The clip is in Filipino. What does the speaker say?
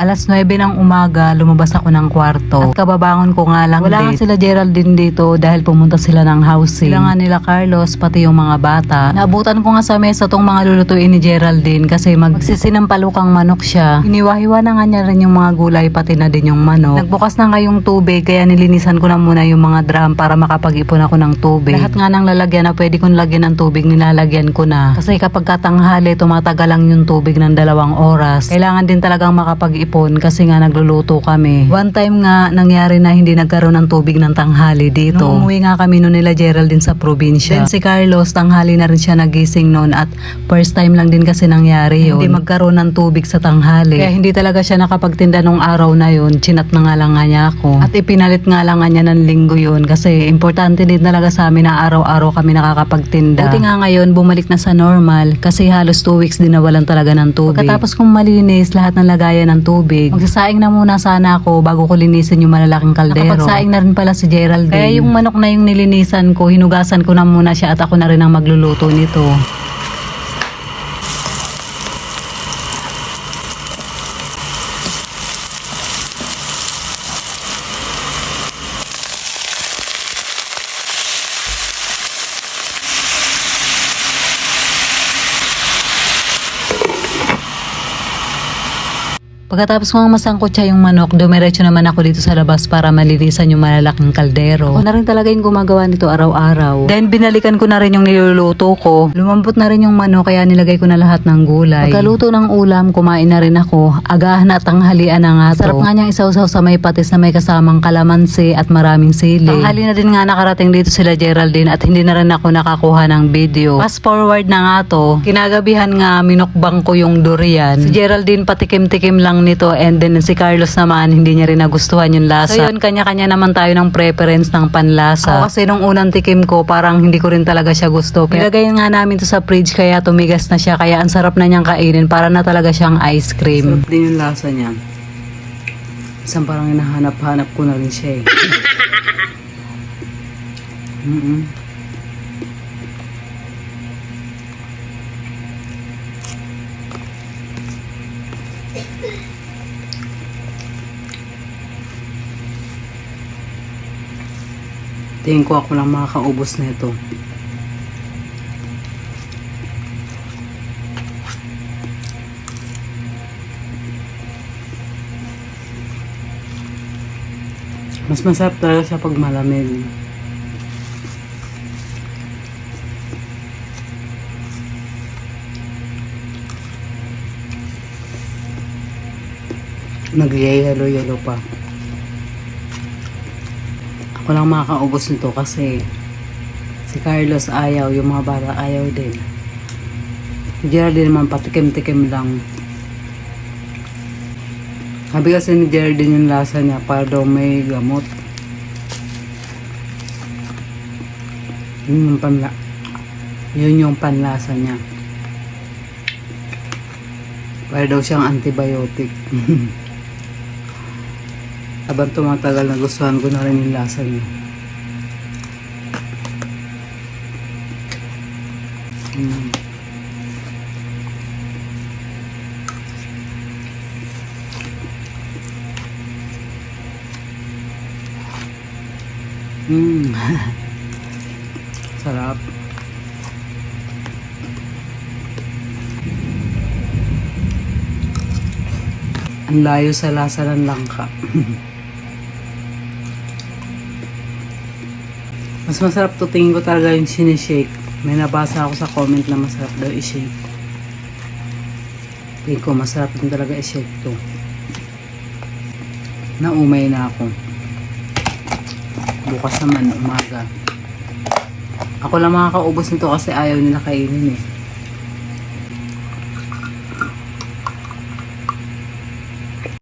Alas 9 ng umaga, lumabas ako ng kwarto. At kababangon ko nga lang Wala nga sila Geraldine dito dahil pumunta sila ng housing. Sila nga nila Carlos, pati yung mga bata. Naabutan ko nga sa mesa tong mga lulutuin ni Geraldine kasi magsisinampalukang manok siya. Iniwahiwa na nga niya rin yung mga gulay pati na din yung manok. Nagbukas na nga yung tubig kaya nilinisan ko na muna yung mga drum para makapag-ipon ako ng tubig. Lahat nga ng lalagyan na pwede kong lagyan ng tubig nilalagyan ko na. Kasi kapag katanghali tumatagal lang yung tubig ng dalawang oras. Kailangan din talagang makapag-ipon kasi nga nagluluto kami. One time nga nangyari na hindi nagkaroon ng tubig ng tanghali dito. Nung umuwi nga kami noon nila Geraldine sa probinsya. Then si Carlos tanghali na rin siya nagising noon at first time lang din kasi nangyari yun. Hindi magkaroon ng tubig sa tanghali. Kaya hindi talaga siya nakapagtinda nung araw na yun. Chinat na nga lang nga niya ako. At ipinalit nga lang nga niya ng linggo yun kasi importante din talaga sa amin na araw-araw kami nakakapagtinda. Buti nga ngayon bumalik na sa normal kasi halos 2 weeks din nawalan talaga ng tubig. Pagkatapos kong malinis lahat ng lagayan ng tubig, magsasaing na muna sana ako bago ko linisin yung malalaking kaldero. Nakapagsaing na rin pala si Geraldine. Kaya yung manok na yung nilinisan ko, hinugasan ko na muna siya at ako na rin ang magluluto nito. Pagkatapos kong masangkot siya yung manok, dumiretso naman ako dito sa labas para malinisan yung malalaking kaldero. Ako na rin talaga yung gumagawa nito araw-araw. Then binalikan ko na rin yung niluluto ko. Lumambot na rin yung manok kaya nilagay ko na lahat ng gulay. Pagkaluto ng ulam, kumain na rin ako. Agahan at tanghalian na nga to. Sarap nga niyang isaw-saw sa may patis na may kasamang kalamansi at maraming sili. Tanghali na din nga nakarating dito sila Geraldine at hindi na rin ako nakakuha ng video. Fast forward na nga to. Kinagabihan nga minukbang ko yung durian. Si Geraldine patikim-tikim lang nito and then si Carlos naman hindi niya rin nagustuhan yung lasa. So yun, kanya-kanya naman tayo ng preference ng panlasa. Ako kasi nung unang tikim ko parang hindi ko rin talaga siya gusto. Pero nilagay nga namin to sa fridge kaya tumigas na siya kaya ang sarap na niyang kainin para na talaga siyang ice cream. Sarap din yung lasa niya. Isang parang hinahanap-hanap ko na rin siya eh. Mm-mm. Tingin ko ako lang makakaubos na ito. Mas masarap talaga siya pag malamig. Nagyayalo-yalo pa. Ako lang makakaubos nito kasi si Carlos ayaw, yung mga bata ayaw din. Si Geraldine naman patikim-tikim lang. Sabi kasi ni Geraldine yung lasa niya para daw may gamot. Yun yung panla yun yung panlasa niya. Para daw siyang antibiotic. Habang tumatagal na gustuhan ko na rin yung lasa niya. Mm. Mm. Sarap. Ang layo sa lasa ng langka. Mas masarap to tingin ko talaga yung sinishake. May nabasa ako sa comment na masarap daw i-shake. Tingin ko masarap din talaga i-shake to. Naumay na ako. Bukas naman umaga. Ako lang makakaubos nito kasi ayaw nila kainin eh.